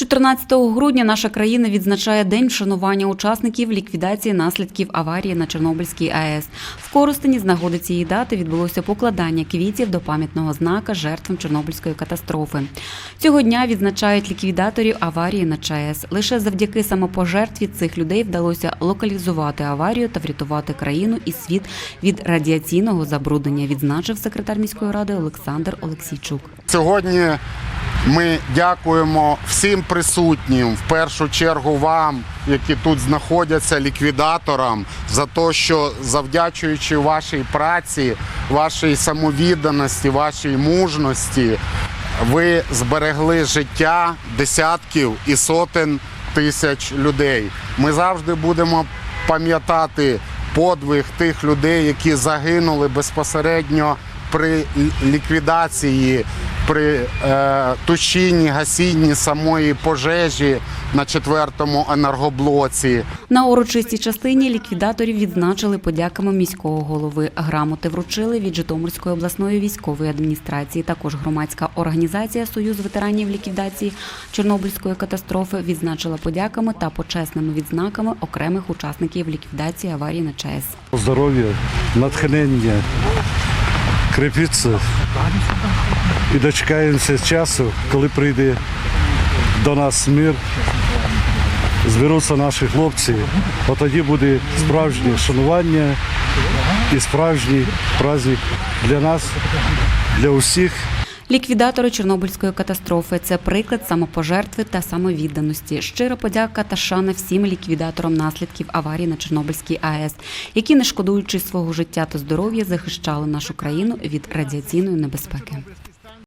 14 грудня наша країна відзначає день вшанування учасників ліквідації наслідків аварії на Чорнобильській АЕС. В Коростені з нагоди цієї дати відбулося покладання квітів до пам'ятного знака жертвам Чорнобильської катастрофи. Цього дня відзначають ліквідаторів аварії на ЧАЕС. Лише завдяки самопожертві цих людей вдалося локалізувати аварію та врятувати країну і світ від радіаційного забруднення, відзначив секретар міської ради Олександр Олексійчук. Сьогодні ми дякуємо всім присутнім, в першу чергу вам, які тут знаходяться, ліквідаторам, за те, що завдячуючи вашій праці, вашій самовідданості, вашій мужності, ви зберегли життя десятків і сотень тисяч людей. Ми завжди будемо пам'ятати подвиг тих людей, які загинули безпосередньо при ліквідації, при е, тушінні, гасінні самої пожежі на четвертому енергоблоці. На урочистій частині ліквідаторів відзначили подяками міського голови. Грамоти вручили від Житомирської обласної військової адміністрації. Також громадська організація Союз ветеранів ліквідації Чорнобильської катастрофи відзначила подяками та почесними відзнаками окремих учасників ліквідації аварії на ЧАЕС. здоров'я, натхнення, крепіться і дочекаємося часу, коли прийде до нас мир, зберуться наші хлопці, от тоді буде справжнє шанування і справжній праздник для нас, для усіх. Ліквідатори Чорнобильської катастрофи це приклад самопожертви та самовідданості. Щира подяка та шана всім ліквідаторам наслідків аварії на Чорнобильській АЕС, які, не шкодуючи свого життя та здоров'я, захищали нашу країну від радіаційної небезпеки.